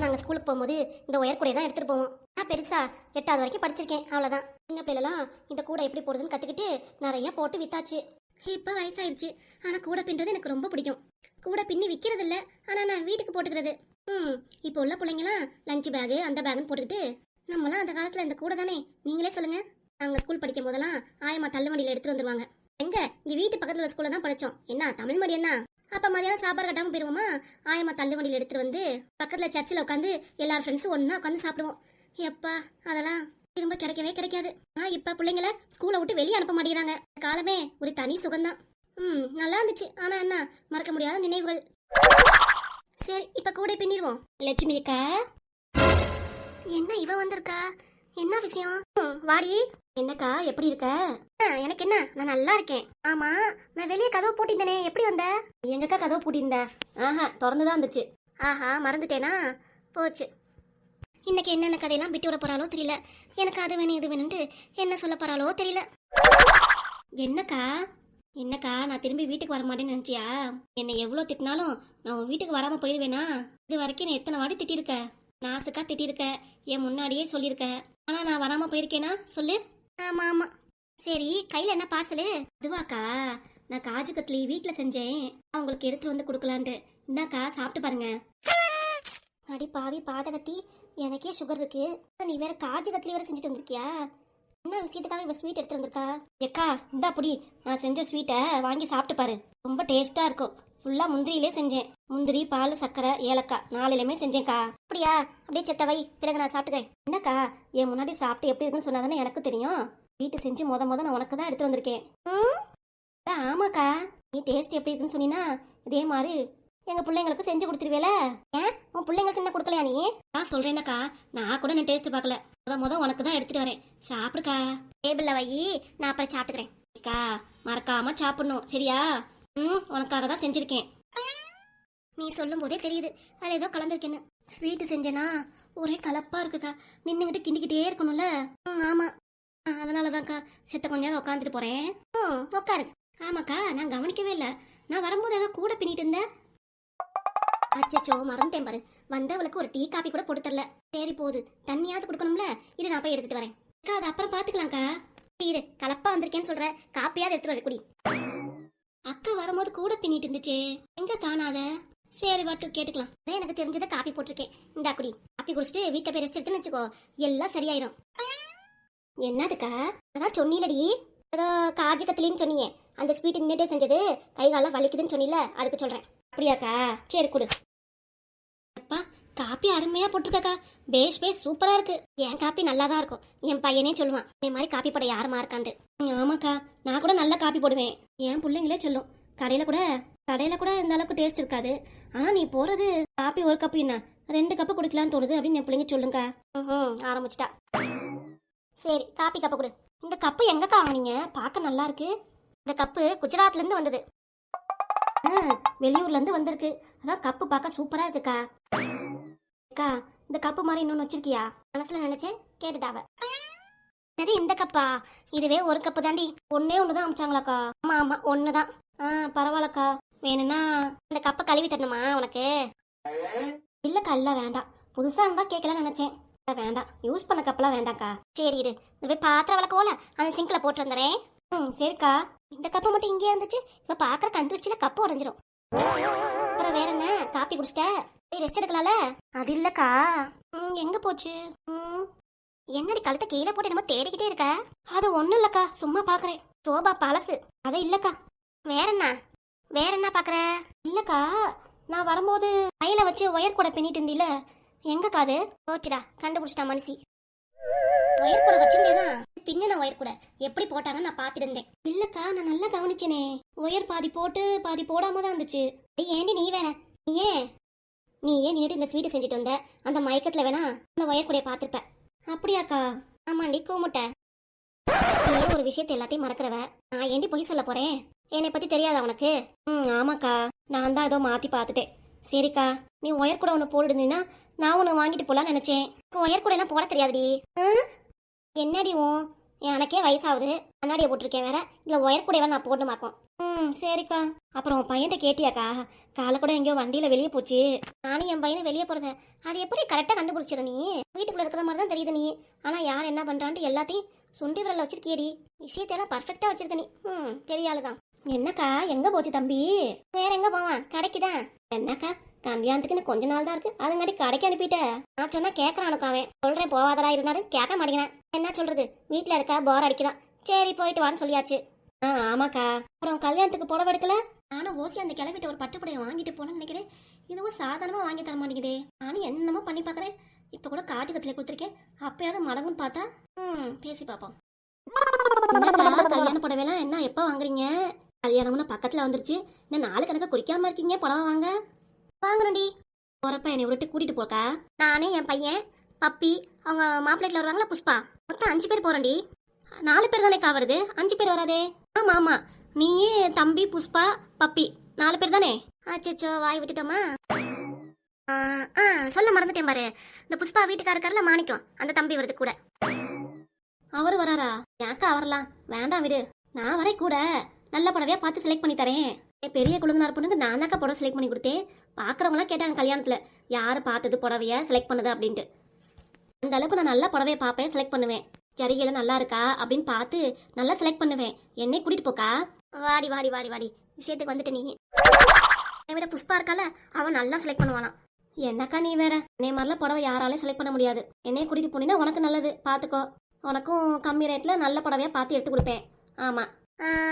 அப்பெல்லாம் நாங்கள் ஸ்கூலுக்கு போகும்போது இந்த ஒயர் கூடையை தான் எடுத்துகிட்டு போவோம். நான் பெருசா எட்டாவது வரைக்கும் படிச்சிருக்கேன் அவ்வளோதான் சின்ன பிள்ளைலாம் இந்த கூடை எப்படி போடுறதுன்னு கற்றுக்கிட்டு நிறைய போட்டு வித்தாச்சு. இப்போ வயசாயிருச்சு. ஆனால் கூடை பின்றது எனக்கு ரொம்ப பிடிக்கும். கூடை பின்னி விற்கிறது இல்லை ஆனால் நான் வீட்டுக்கு போட்டுக்கிறது. ம் இப்போ உள்ள பிள்ளைங்களாம் லஞ்ச் பேகு அந்த பேகுன்னு போட்டுக்கிட்டு நம்மளாம் அந்த காலத்தில் இந்த கூடை தானே? நீங்களே சொல்லுங்கள் நாங்கள் ஸ்கூல் படிக்கும் போதெல்லாம் ஆயம்மா தள்ளுவண்டியில் எடுத்துகிட்டு வந்துருவாங்க. எங்க? இங்கே வீட்டு பக்கத்தில் உள்ள ஸ்கூலில் தான் படித்தோம் என்ன தமிழ் மொழி என்ன? அப்ப மதியானம் சாப்பாடு கட்டாம போயிருவோமா? ஆயம்மா தள்ளு வண்டியில் எடுத்துட்டு வந்து பக்கத்துல சர்ச்சில் உட்காந்து எல்லார் ஃப்ரெண்ட்ஸும் ஒன்றா உட்காந்து சாப்பிடுவோம். எப்பா அதெல்லாம் திரும்ப கிடைக்கவே கிடைக்காது. ஆ இப்ப பிள்ளைங்கள ஸ்கூலை விட்டு வெளியே அனுப்ப மாட்டேங்கிறாங்க. காலமே ஒரு தனி சுகம்தான். ம் நல்லா இருந்துச்சு. ஆனா என்ன? மறக்க முடியாத நினைவுகள். சரி இப்ப கூட பின்னிடுவோம். லட்சுமி அக்கா. என்ன இவ வந்திருக்கா? என்ன விஷயம்? ம், வாடி. என்னக்கா எப்படி இருக்க? ஆ, எனக்கு என்ன? நான் நல்லா இருக்கேன். ஆமா நான் வெளியே கதவு பூட்டியிருந்தேனே எப்படி வந்த? எங்கக்கா கதவு பூட்டியிருந்த? ஆஹா திறந்துதான் இருந்துச்சு. ஆஹா மறந்துட்டேனா? போச்சு. இன்னைக்கு என்னென்ன கதையெல்லாம் விட்டு விட போறாளோ தெரியல. எனக்கு அது வேணும் இது வேணும்ட்டு என்ன சொல்ல போறாளோ தெரியல. என்னக்கா? என்னக்கா நான் திரும்பி வீட்டுக்கு வர மாட்டேன்னு நினைச்சியா? என்னை எவ்வளோ திட்டினாலும் நான் உன் வீட்டுக்கு வராம போயிடுவேனா இது வரைக்கும் நான் எத்தனை வாட்டி திட்டிருக்க நாசுக்கா திட்டிருக்க என் முன்னாடியே சொல்லியிருக்க. ஆனா நான் வராம போயிருக்கேனா? சொல்லு. ஆமா ஆமா. சரி கையில என்ன பார்சலு? இதுவாக்கா நான் காஜு கத்லி வீட்டுல செஞ்சேன். அவங்களுக்கு எடுத்துட்டு வந்து கொடுக்கலான்ட்டு. இந்தாக்கா சாப்பிட்டு பாருங்க. அடி பாவி பாதகத்தி எனக்கே சுகர் இருக்கு. நீ வேற காஜு கத்லி வேற செஞ்சுட்டு வந்திருக்கியா? என்ன விஷயத்துக்காக இவ ஸ்வீட் எடுத்துட்டு வந்திருக்கா? எக்கா இந்தா புடி. நான் செஞ்ச ஸ்வீட்டை வாங்கி சாப்பிட்டு பாரு. ரொம்ப டேஸ்டா இருக்கும். ஃபுல்லா முந்திரியிலே செஞ்சேன். முந்திரி பால் சர்க்கரை ஏலக்காய். நாலுலையுமே செஞ்சேன்க்கா. அப்படியா? அப்படியே செத்த வை. பிறகு நான் சாப்பிட்டுக்கிறேன். என்னக்கா? என் முன்னாடி சாப்பிட்டு எப்படி இருக்குன்னு சொன்னாதானே எனக்கு தெரியும்? வீட்டு செஞ்சு முத முத நான் உனக்கு தான் எடுத்து வந்திருக்கேன் ஆமாக்கா. நீ டேஸ்ட் எப்படி இருக்குன்னு சொன்னீன்னா இதே மாதிரி எங்க பிள்ளைங்களுக்கு செஞ்சு கொடுத்துருவேல? ஏன்? உன் பிள்ளைங்களுக்கு என்ன கொடுக்கலையா நீ? நான் சொல்றேனக்கா. நான் கூட நான் டேஸ்ட் பார்க்கல. முத முத உனக்கு தான் எடுத்துட்டு வரேன். சாப்பிடுக்கா. டேபிள்ல வை. நான் அப்புறம் சாப்பிட்டுக்கிறேன். அக்கா மறக்காம சாப்பிடணும். சரியா? ம் உனக்காக தான் செஞ்சிருக்கேன். நீ சொல்லும் போதே தெரியுது. அது ஏதோ கலந்துருக்கேன்னு. ஸ்வீட்டு செஞ்சேனா ஒரே கலப்பா இருக்குக்கா. நின்னுகிட்டு கிண்டிக்கிட்டே இருக்கணும்ல? ம் ஆமா. ஆ, அதனாலதான்க்கா. செத்த கொஞ்ச நேரம் உட்காந்துட்டு போறேன். ம் உட்காரு. ஆமாக்கா நான் கவனிக்கவே இல்லை. நான் வரும்போது ஏதோ கூட பின்னிட்டு இருந்தேன். அச்சச்சோ மறந்துட்டேன் பாரு. வந்தவளுக்கு ஒரு டீ காபி கூட போட்டு தரல. சரி போகுது தண்ணியாவது கொடுக்கணும்ல? இரு நான் போய் எடுத்துட்டு வரேன். அக்கா அது அப்புறம் பாத்துக்கலாம்க்கா. இரு. கலப்பா வந்திருக்கேன்னு சொல்ற. காப்பியாவது எடுத்துட்டு வர குடி. அக்கா வரும்போது கூட பின்னிட்டு இருந்துச்சே. எங்க காணாத? சரி வாட்டு கேட்டுக்கலாம். அதான் எனக்கு தெரிஞ்சதை காப்பி போட்டிருக்கேன். இந்தா குடி. காப்பி குடிச்சிட்டு வீட்டை போய் ரெஸ்ட் எடுத்துன்னு வச்சுக்கோ. எல்லாம் சரியாயிரும். என்னதுக்கா? அதான் சொன்னீலடி. ஏதோ காஜு கத்திலின்னு சொன்னீங்க. அந்த ஸ்வீட் நின்றுட்டே செஞ்சது. கை காலம் வலிக்குதுன்னு சொன்னீல. அதுக்கு சொல்றேன். அப்படியாக்கா? சரி கொடு. காப்பி அருமையா போட்டிருக்கக்கா. பேஷ் பேஷ் சூப்பரா இருக்கு. என் காப்பி நல்லா தான் இருக்கும். என் பையனே சொல்லுவான் இந்த மாதிரி காப்பி போட யாருமா இருக்காண்டு ஆமாக்கா. நான் கூட நல்லா காப்பி போடுவேன். என் பிள்ளைங்களே சொல்லும். கடையில கூட கடையில கூட இந்த அளவுக்கு டேஸ்ட் இருக்காது. ஆனா நீ போறது காப்பி ஒரு கப்பு என்ன? ரெண்டு கப்பு குடிக்கலாம்னு தோணுது அப்படின்னு என் பிள்ளைங்க சொல்லுங்க. ஆரம்பிச்சிட்டா. சரி காப்பி கப்பு கொடு. இந்த கப்பு எங்கக்கா வாங்கினீங்க? பார்க்க நல்லா இருக்கு. இந்த கப்பு குஜராத்ல இருந்து வந்தது. ஆ, வெளியூர்ல இருந்து வந்திருக்கு. அதான் கப்பு பார்க்க சூப்பரா இருக்குக்கா. அக்கா இந்த கப்பு மாதிரி இன்னொன்னு வச்சிருக்கியா? மனசுல நினைச்சேன் கேட்டுட்டாவ அது இந்த கப்பா? இதுவே ஒரு கப்பு தாண்டி ஒன்னே ஒண்ணுதான் அமிச்சாங்களாக்கா. ஆமா ஆமா ஒண்ணுதான். ஆ பரவாயில்லக்கா. வேணும்னா இந்த கப்பை கழுவி தரணுமா உனக்கு? இல்லக்கா கல்ல வேண்டாம். புதுசா இருந்தா கேட்கலன்னு நினைச்சேன். வேண்டாம். யூஸ் பண்ண கப்பெல்லாம் வேண்டாம்க்கா. சரி இரு. இந்த போய் பாத்திரம் விளக்கோல அந்த சிங்க்ல போட்டு வந்துடுறேன். ம் சரிக்கா. இந்த கப்பு மட்டும் இங்கேயே இருந்துச்சு. இப்ப பாக்குற கந்துருச்சுல கப்பு உடஞ்சிரும். அப்புறம் வேற என்ன? காப்பி குடிச்சிட்ட? போய் ரெஸ்ட் எடுக்கலாம்ல அது இல்லக்கா. ம் எங்க போச்சு? ம். என்னடி கழுத்தை கீழே போட்டு என்னமோ தேடிக்கிட்டே இருக்க? அது ஒண்ணும் இல்லக்கா சும்மா பாக்குறேன். சோபா பழசு. அது இல்லக்கா. வேற என்ன? வேற என்ன பாக்குற? இல்லக்கா நான் வரும்போது கையில வச்சு ஒயர் கூட பின்னிட்டு இருந்தீல எங்கக்கா அது? போச்சுடா கண்டுபிடிச்சிட்டா மனுஷி. ஒயர் கூட வச்சிருந்தேதான் பின்னின ஒயர் கூட. எப்படி போட்டாங்கன்னு நான் பாத்துட்டு இருந்தேன். இல்லக்கா நான் நல்லா கவனிச்சேனே. ஒயர் பாதி போட்டு பாதி போடாம தான் இருந்துச்சு. ஏண்டி நீ வேற? ஏன் நின்னுட்டு இந்த ஸ்வீட் செஞ்சுட்டு வந்த. அந்த மயக்கத்துல வேணா அந்த ஒயர் பார்த்துருப்பேன். பாத்திருப்ப அப்படியாக்கா? ஆமாண்டி கூமுட்ட. நீ ஒரு விஷயத்தை எல்லாத்தையும் மறக்கிறவ நான் ஏண்டி பொய் சொல்ல போறேன்? என்னை பத்தி தெரியாதா உனக்கு? ம் ஆமாக்கா. நான் தான் ஏதோ மாத்தி பார்த்துட்டேன். சரிக்கா நீ ஒயர் கூட ஒன்று போடுனீன்னா நான் ஒன்று வாங்கிட்டு போகலான்னு நினைச்சேன். ஒயர் கூட எல்லாம் போட தெரியாதுடி. என்னடி உன் எனக்கே வயசாகுது. கண்ணாடியை போட்டிருக்கேன் வேற. இதில் ஒயர் கூட நான் போட்டு ம் சரிக்கா. அப்புறம் உன் பையன்கிட்ட கேட்டியாக்கா? காலை கூட எங்கேயோ வண்டியில் வெளியே போச்சு. நானும் என் பையனை வெளியே போகிறத அது எப்படி கரெக்டாக கண்டுபிடிச்சிட நீ? வீட்டுக்குள்ளே இருக்கிற மாதிரி தான் தெரியுது நீ. ஆனால் யார் என்ன பண்ணுறான்ட்டு எல்லாத்தையும் சுண்டி விரலில் வச்சிருக்கியடி. விஷயத்தையெல்லாம் பர்ஃபெக்டாக வச்சிருக்க நீ. ம் பெரிய ஆளு தான் என்னக்கா? எங்கே போச்சு தம்பி? வேற எங்கே போவான்? கடைக்குதான். என்னக்கா? கல்யாணத்துக்குன்னு கொஞ்ச நாள் தான் இருக்குது அதுங்காட்டி கடைக்கு அனுப்பிட்டேன் நான் சொன்னால் கேட்கறானுக்கா அவன். சொல்கிறேன் போவாதடா இருந்தாலும் கேட்க மாட்டேங்கிறேன். என்ன சொல்றது? வீட்ல இருக்கா போர் அடிக்குதான். சரி போயிட்டு வான்னு சொல்லியாச்சு. ஆ ஆமாக்கா. அப்புறம் கல்யாணத்துக்கு புடவை எடுக்கல? நானும் ஓசில அந்த கிளம்பிட்டு ஒரு பட்டு புடவை வாங்கிட்டு போனேன்னு நினைக்கிறேன். இதுவும் சாதாரணமா வாங்கி தர மாட்டேங்குதே. நானும் என்னமோ பண்ணி பார்க்கறேன். இப்ப கூட காட்டு கத்துல கொடுத்துருக்கேன். அப்பயாவது மடங்குன்னு பார்த்தா ம் பேசி பார்ப்போம். கல்யாண புடவைலாம் என்ன எப்போ வாங்குறீங்க? கல்யாணம்னு பக்கத்துல வந்துருச்சு. இன்னும் நாலு கணக்கா குறிக்காம இருக்கீங்க புடவை வாங்க. வாங்குறேன்டி போறப்ப என்னை விட்டு கூட்டிட்டு போக்கா. நானே என் பையன் பப்பி அவங்க மாப்பிள்ளைல வருவாங்களா புஷ்பா. மொத்தம் அஞ்சு பேர் போறோம்டி. நாலு பேர் தானே வருது? அஞ்சு பேர் வராதே. ஆமா ஆமா. நீயே தம்பி புஷ்பா பப்பி. நாலு பேர் தானே? அச்சோ வாய் விட்டுட்டோமா? ஆ, சொல்ல மறந்துட்டேன் பாரு. இந்த புஷ்பா வீட்டுக்காரக்காரில் மாணிக்கம். அந்த தம்பி வருது கூட. அவர் வராரா? ஏக்கா வரலாம். வேண்டாம் விடு. நான் வரே கூட. நல்ல புடவையா பார்த்து செலக்ட் பண்ணி தரேன். என் பெரிய குழுந்தனார் பொண்ணுக்கு நான் தாக்கா புடவை செலக்ட் பண்ணி கொடுத்தேன். பார்க்குறவங்களாம் கேட்டாங்க கல்யாணத்துல. யார் பார்த்தது புடவைய செலக்ட் பண்ணது அப்படின்ட்டு. அந்த அளவுக்கு நான் நல்லா புடவைய பார்ப்பேன் செலக்ட் பண்ணுவேன். ஜரிகையில நல்லா இருக்கா? அப்படின்னு பார்த்து நல்லா செலக்ட் பண்ணுவேன். என்னை கூட்டிட்டு போக்கா? வாடி வாடி வாடி வாடி. விஷயத்துக்கு வந்துட்டு நீ என்னை விட புஷ்பா இருக்கால அவன் நல்லா செலக்ட் பண்ணுவானா என்னக்கா நீ வேற? என்னை மாதிரிலாம் புடவை யாராலையும் செலக்ட் பண்ண முடியாது. என்னைய கூட்டிட்டு போனீங்கன்னா உனக்கு நல்லது. பார்த்துக்கோ. உனக்கும் கம்மி ரேட்ல நல்ல புடவையா பார்த்து எடுத்து கொடுப்பேன். ஆமா.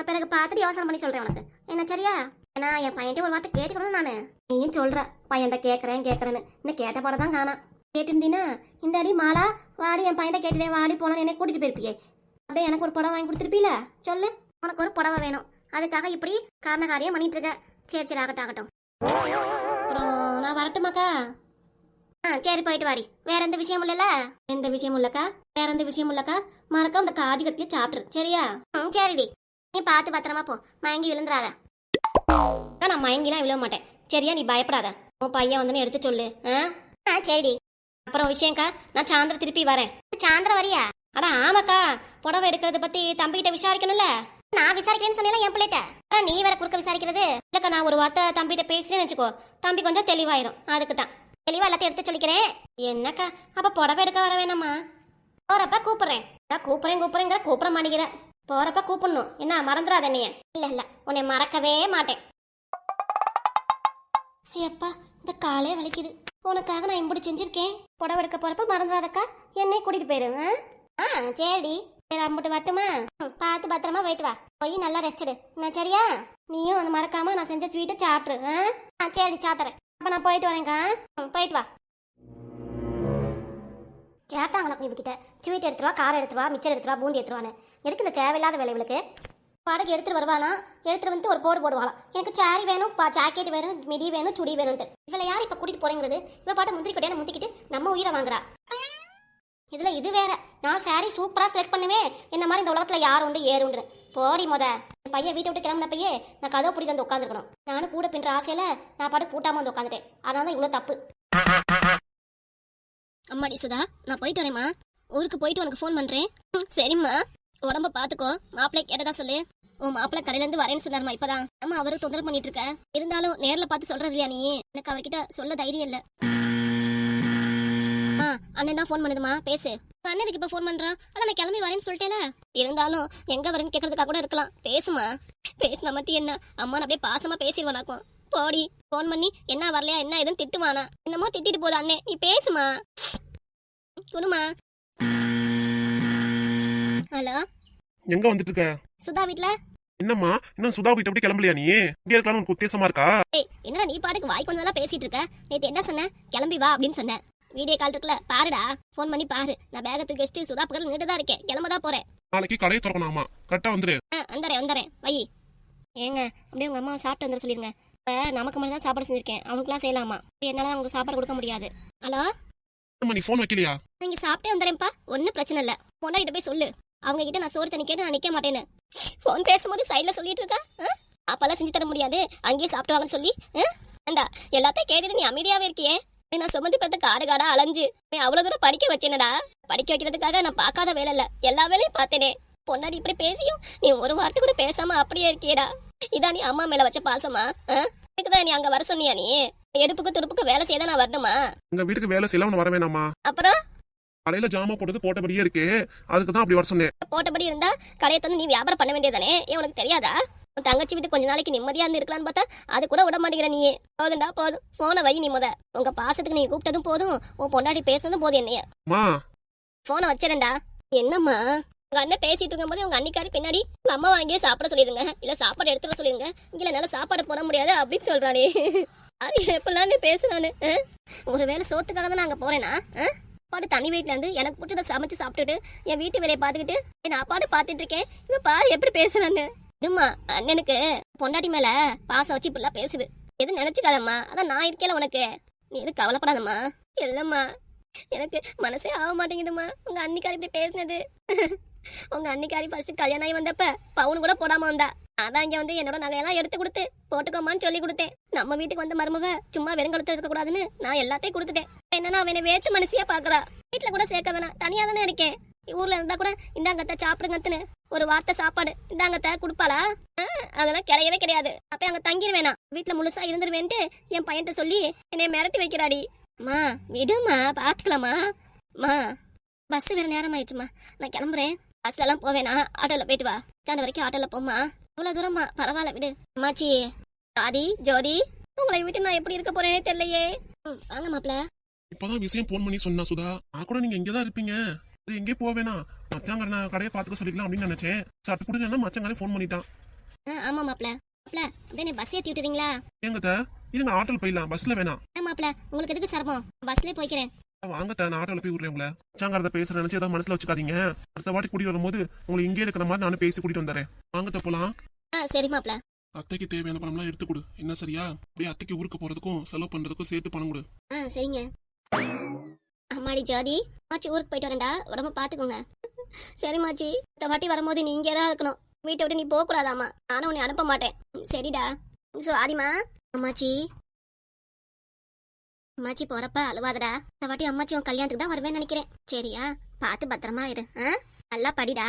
பிறகு பார்த்துட்டு யோசனை பண்ணி சொல்றேன் உனக்கு. என்ன சரியா? ஏன்னா என் பையன்ட்டு ஒரு வார்த்தை கேட்டுக்கணும் நானு. நீயும் சொல்ற. பையன்கிட்ட கேட்கறேன் கேட்கறேன்னு இன்னும் கேட்ட படம் தான் காணா கேட்டிருந்தீன்னா இந்த அடி மாலா வாடி என் பையன் கேட்டுட்டே வாடி போனா என்னை கூட்டிட்டு போயிருப்பியே. அப்படியே எனக்கு ஒரு புடவை வாங்கி கொடுத்துருப்பீல சொல்லு. உனக்கு ஒரு புடவை வேணும். அதுக்காக இப்படி காரணக்காரியம் பண்ணிட்டு இருக்க சரி சரி ஆகட்டும் ஆகட்டும். அப்புறம் நான் வரட்டுமாக்கா ஆ சரி போயிட்டு வாடி. வேற எந்த விஷயம் இல்லைல்ல? எந்த விஷயம் இல்லக்கா. வேற எந்த விஷயம் இல்லக்கா. மறக்காம இந்த காஜிகத்திலே சாப்பிட்ரு சரியா? ம் சரிடி. நீ பார்த்து பத்திரமா போ. மயங்கி விழுந்துடாத நான் மயங்கிலாம் விழ மாட்டேன். சரியா நீ பயப்படாத. உன் பையன் வந்து எடுத்து சொல்லு. ஆ? ஆ சரிடி. அப்புறம் விஷயம்க்கா நான் சாயந்தரம் திருப்பி வரேன். சாயந்தரம் வரியா? அட ஆமாக்கா. புடவை எடுக்கிறத பத்தி தம்பிகிட்ட விசாரிக்கணும்ல? நான் விசாரிக்கிறேன்னு சொன்னேன் என் பிள்ளைகிட்ட. நீ வேற குறுக்க விசாரிக்கிறது. இல்லக்கா நான் ஒரு வார்த்தை தம்பிகிட்ட பேசுறேன்னு வச்சுக்கோ. தம்பி கொஞ்சம் தெளிவாயிரும். அதுக்கு தான் தெளிவா எல்லாத்தையும் எடுத்து சொல்லிக்கிறேன். என்னக்கா? அப்ப புடவை எடுக்க வர வேணாமா? போறப்ப கூப்பிடுறேன். நான் கூப்பிடுறேன் கூப்பிடுறேங்கிற கூப்பிட மாட்டேங்கிறேன் போறப்ப கூப்பிடணும். என்ன மறந்துடாத என்னைய? இல்ல இல்ல. உன்னை மறக்கவே மாட்டேன். ஐயப்பா இந்த காலே வலிக்குது. உனக்காக நான் இப்படி செஞ்சிருக்கேன். புடவை எடுக்க போறப்ப மறந்துடாதக்கா. என்னை கூட்டிட்டு போயிருங்க ஆ? சரிடி. சரி அம்பிட்டு வரட்டுமா? ம், பார்த்து பத்திரமா போயிட்டு வா. போய் நல்லா ரெஸ்ட் எடு. என்ன சரியா? நீயும் வந்து மறக்காம நான் செஞ்ச ஸ்வீட்டை சாப்பிட்ரு ஆ? சரி சாப்பிட்றேன் அப்ப நான் போயிட்டு வரேங்க்கா ம் போயிட்டு வா. கேட்டாங்களா இவகிட்ட. ஸ்வீட் எடுத்துருவா காரம் எடுத்துருவா மிச்சர் எடுத்துருவா பூந்தி எடுத்துருவான்னு எதுக்கு இந்த தேவையில்லாத வேலை இவளுக்கு வாடகை எடுத்துட்டு வருவாளாம் எடுத்துட்டு வந்து ஒரு போடு போடுவாளாம். எனக்கு சாரி வேணும் பா ஜாக்கெட் வேணும் மிடி வேணும் சுடி வேணும்ட்டு. இவளை யார் இப்ப கூட்டிட்டு போறேங்கிறது? இவ பாட்டை முந்திரி கொட்டையான முந்திக்கிட்டு நம்ம உயிரை வாங்குறா. இதுல இது வேற. நான் சாரி சூப்பரா செலக்ட் பண்ணுவேன். என்ன மாதிரி இந்த உலகத்துல யார் உண்டு ஏறு உண்டு போடி மொத. என் பையன் வீட்டை விட்டு கிளம்பினப்பையே நான் கதவை பிடிச்சி வந்து உட்காந்துருக்கணும் நானும் கூட பின்ற ஆசையில நான் பாட்டு பூட்டாம வந்து உட்காந்துட்டேன் அதனால தான் இவ்வளவு தப்பு. அம்மாடி சுதா நான் போயிட்டு வரேம்மா. ஊருக்கு போயிட்டு உனக்கு ஃபோன் பண்றேன். ம், சரிம்மா. உடம்ப பாத்துக்கோ. மாப்பிள்ளை கேட்டதா சொல்லு. உன் மாப்பிள்ள கடையில இருந்து வரேன்னு சொன்னாருமா இப்பதான்? அம்மா அவரு தொந்தரவு பண்ணிட்டு இருக்க இருந்தாலும் நேர்ல பார்த்து சொல்றது இல்லையா நீ? எனக்கு அவர்கிட்ட சொல்ல தைரியம் இல்ல. அண்ணன் தான் ஃபோன் பண்ணுதுமா பேசு. அண்ணனுக்கு இப்ப ஃபோன் பண்றான் அதான் நான் கிளம்பி வரேன்னு சொல்லிட்டேல. இருந்தாலும் எங்க வரேன்னு கேட்கறதுக்காக கூட இருக்கலாம். பேசுமா பேசினா மட்டும் என்ன? அம்மா நான் அப்படியே பாசமா பேசிடுவானாக்கும் போடி ஃபோன் பண்ணி என்ன வரலையா என்ன ஏதுன்னு திட்டுவானா. என்னமோ திட்டிட்டு போதா அண்ணே. நீ பேசுமா குடுமா ஹலோ? எங்க வந்துட்டு இருக்க சுதா வீட்ல? என்னம்மா? இன்னும் சுதா வீட்டை விட்டு கிளம்பலையா நீ? இங்க இருக்கலாம் உனக்கு உத்தேசமா இருக்கா? ஏய் என்னடா நீ பாட்டுக்கு வாய் கொஞ்சம் பேசிட்டு இருக்க? நேத்து என்ன சொன்ன? கிளம்பி வா அப்படின்னு சொன்னேன் வீடியோ கால் இருக்குல்ல பாருடா. ஃபோன் பண்ணி பாரு. நான் பேக தூக்கி வச்சுட்டு சுதா பக்கத்துல நின்று தான் இருக்கேன். கிளம்ப தான் போறேன். நாளைக்கு கடையை திறக்கணுமா கரெக்டா வந்துரு. ஆ வந்துறேன் வந்துறேன். வை. ஏங்க அப்படியே உங்க அம்மா சாப்பிட்டு வந்துட சொல்லிருங்க. இப்ப நமக்கு மட்டும் தான் சாப்பாடு செஞ்சிருக்கேன். அவங்களுக்குலாம் செய்யலாமா? என்னால அவங்களுக்கு சாப்பாடு கொடுக்க முடியாது. ஹலோ? நீ போன் வைக்கலையா? நீங்க சாப்பிட்டே வந்துறேன்ப்பா. ஒன்றும் பிரச்சனை இல்லை. பொண்டாடிட்ட போய் சொல்லு. அவங்க கிட்ட நான் சோறு தண்ணி கேட்டு நான் நிக்க மாட்டேன்னு. ஃபோன் பேசும்போது சைடில் சொல்லிட்டு இருக்கா? அப்பெல்லாம் செஞ்சு தர முடியாது. அங்கேயே சாப்பிட்டு வாங்கன்னு சொல்லி? ஏண்டா எல்லாத்தையும் கேட்டுட்டு நீ அமைதியாவே இருக்கியே? நான் சுமந்து பார்த்த காடு காடா அலைஞ்சு நீ அவ்வளவு தூரம் படிக்க வச்சேனடா. படிக்க வைக்கிறதுக்காக நான் பார்க்காத வேலை இல்ல. எல்லா வேலையும் பார்த்தேனே. பொண்டாடி இப்படி பேசியும் நீ ஒரு வார்த்தை கூட பேசாம அப்படியே இருக்கியடா. இதான் நீ அம்மா மேல வச்ச பாசமா? இதுக்குதான் நீ அங்க வர சொன்னியா நீ? எடுப்புக்கு துடுப்புக்கு வேலை செய்ய நான் வரணுமா? எங்க வீட்டுக்கு வேலை செய்யலாம் வர வேணாமா? அப்புறம்? கடையில ஜாமா போட்டது போட்டபடியே இருக்கு. அதுக்கு தான் அப்படி வர சொன்னேன். போட்டபடி இருந்தா கடையை தந்து நீ வியாபாரம் பண்ண வேண்டியதானே உனக்கு தெரியாதா? தங்கச்சி வீட்டு கொஞ்ச நாளைக்கு நிம்மதியா இருந்து இருக்கலாம்னு பார்த்தா அது கூட விட மாட்டேங்கிற நீ போதும்டா போதும். போனை வை நீ முத. உங்க பாசத்துக்கு நீ கூப்பிட்டதும் போதும். உன் பொண்டாடி பேசுனதும் போதும் என்னைய. போனை வச்சிரண்டா என்னம்மா? உங்க அண்ணன் பேசிட்டு இருக்கும்போது உங்க அன்னிக்காரி பின்னாடி உங்க அம்மா வாங்கியே சாப்பிட சொல்லிருங்க இல்ல சாப்பாடு எடுத்துட சொல்லிருங்க இல்ல என்னால சாப்பாடு போட முடியாது அப்படின்னு சொல்றானே அது எப்படிலாம் நீ பேசுறானு? ஒருவேளை சோத்துக்காக தான் நாங்க போறேனா அப்பாடு தனி வீட்டுல இருந்து எனக்கு பிடிச்சத சமைச்சு சாப்பிட்டுட்டு என் வீட்டு வேலையை பார்த்துக்கிட்டு நான் பாட்டு பார்த்துட்டு இருக்கேன். இவ பாரு எப்படி பேசுறான்னு. இதுமா அண்ணனுக்கு பொண்டாட்டி மேல பாசம் வச்சு இப்படிலாம் பேசுது. எதுவும் நினைச்சுக்காதம்மா. அதான் நான் இருக்கேல உனக்கு. நீ எதுவும் கவலைப்படாதம்மா. இல்லம்மா. எனக்கு மனசே ஆக மாட்டேங்குதும்மா. உங்க அன்னிக்கார் இப்படி பேசுனது. உங்க அன்னிக்காரி ஃபர்ஸ்ட் கல்யாணம் ஆகி வந்தப்ப பவுன் கூட போடாம வந்தா. அதான் இங்க வந்து என்னோட நகையெல்லாம் எடுத்து கொடுத்து போட்டுக்கோமான்னு சொல்லி கொடுத்தேன். நம்ம வீட்டுக்கு வந்த மருமக சும்மா வெறுங்கலத்தை இருக்க கூடாதுன்னு நான் எல்லாத்தையும் கொடுத்துட்டேன். என்னன்னா அவனை வேத்து மனசியா பாக்குறா. வீட்டுல கூட சேர்க்க வேணாம். தனியா தானே இருக்கேன். ஊர்ல இருந்தா கூட இந்தாங்கத்த சாப்பிடுங்கத்துன்னு ஒரு வார்த்தை சாப்பாடு. இந்தாங்கத்த கொடுப்பாளா? அதெல்லாம் கிடையவே கிடையாது. அப்ப அங்க தங்கிருவேனா. வீட்டுல முழுசா இருந்துருவேன்ட்டு என் பையன்ட்ட சொல்லி என்னை மிரட்டி வைக்கிறாடி. மா விடுமா பாத்துக்கலாமா? மா பஸ் வேற நேரம் ஆயிடுச்சுமா நான் கிளம்புறேன். பஸ்ல எல்லாம் போவேனா ஆட்டோல போயிட்டு வா. சாந்த வரைக்கும் ஆட்டோல போம்மா. அவ்வளவு தூரமா? பரவாயில்ல விடு. அம்மாச்சி. ஆதி ஜோதி உங்களை விட்டு நான் எப்படி இருக்க போறேனே தெரியலையே. வாங்க மாப்ள இப்பதான் விஷயம் போன் பண்ணி சொன்னா சுதா. நான் கூட நீங்க இங்கதான் இருப்பீங்க. எங்கே போவேனா? மச்சாங்க நான் கடையை பாத்துக்க சொல்லிக்கலாம் அப்படின்னு நினைச்சேன். சட்டு புடினா மச்சாங்காரே ஃபோன் பண்ணிட்டான். ஆமா மாப்ள மாப்ள அப்படியே பஸ் ஏத்தி விட்டுறீங்களா? ஏங்கத்த இதுங்க ஆட்டோல போயிடலாம். பஸ்ல வேணாம். மாப்ள உங்களுக்கு எதுக்கு சிரமம்? பஸ்லயே போய்க்கிறேன். வாங்கத்த நான் ஆட்டோல போய் விடுறேன் உங்களை. மச்சாங்காரத பேசுற நினைச்சு ஏதாவது மனசுல வச்சுக்காதீங்க. அடுத்த வாட்டி கூட்டிட்டு வரும்போது உங்களை இங்கே இருக்கிற மாதிரி நானும் பேசி கூட்டிட்டு வந்துடுறேன். வாங்கத்த போலாம். ஆ சரி மாப்ள அத்தைக்கு தேவையான பணம்லாம் எடுத்து கொடு. என்ன சரியா? அப்படியே அத்தைக்கு ஊருக்கு போறதுக்கும் செலவு பண்றதுக்கும் சேர்த்து பணம் கொடு. ஆ சரிங்க. அம்மாடி ஜாதி. மாச்சி ஊருக்கு போயிட்டு வரேன்டா. உடம்ப பாத்துக்கோங்க. சரி மாச்சி இந்த வாட்டி வரும்போது நீ இங்கே தான் இருக்கணும். வீட்டை விட்டு நீ போக கூடாதாமா நானும் உன்னை அனுப்ப மாட்டேன். ம், சரிடா. சோ ஆதிமா அம்மாச்சி. அம்மாச்சி போறப்ப அழுவாதடா. இந்த வாட்டி அம்மாச்சி உன் கல்யாணத்துக்கு தான் வருவேன்னு நினைக்கிறேன். சரியா? பார்த்து பத்திரமா இரு. ஆ? நல்லா படிடா.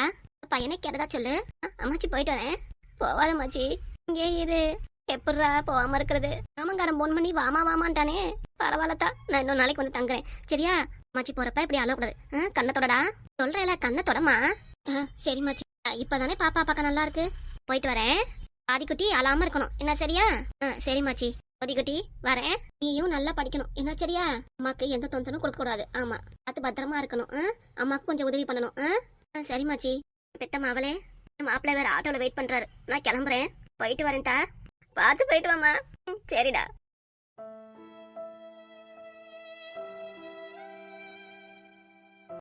பையனை கேட்டதா சொல்லு. ஆ, அம்மாச்சி போயிட்டு வரேன். போவாத அம்மாச்சி. இங்கே இரு. எப்படா போகாம இருக்கிறது? ஆமாங்காரன் போன் பண்ணி வாமா வாமான்ட்டானே. பரவாயில்லத்தா நான் இன்னொரு நாளைக்கு வந்து தங்குறேன். சரியா? மச்சி போறப்ப இப்படி அழக்கூடாது. ஆ, கண்ணத்தோடடா சொல்றேல கண்ணத்தோடமா சரி மாச்சி ஆ, இப்பதானே பாப்பா பார்க்க நல்லா இருக்கு. போயிட்டு வரேன். பாதிக்குட்டி அழாம இருக்கணும். என்ன சரியா? ஆ, சரி மாச்சி குட்டி வரேன். நீயும் நல்லா படிக்கணும். என்ன சரியா? அம்மாக்கு எந்த தொந்தரவும் கொடுக்க கூடாது. ஆமா. பார்த்து பத்திரமா இருக்கணும். ஆ? அம்மாக்கு கொஞ்சம் உதவி பண்ணணும். ஆ? ஆ, சரி மாச்சி. பெத்த மாவளே. மாப்பிள்ளை வேற ஆட்டோல வெயிட் பண்றாரு. நான் கிளம்புறேன். போயிட்டு வரேன்டா. பார்த்து போயிட்டு வாமா சரிடா.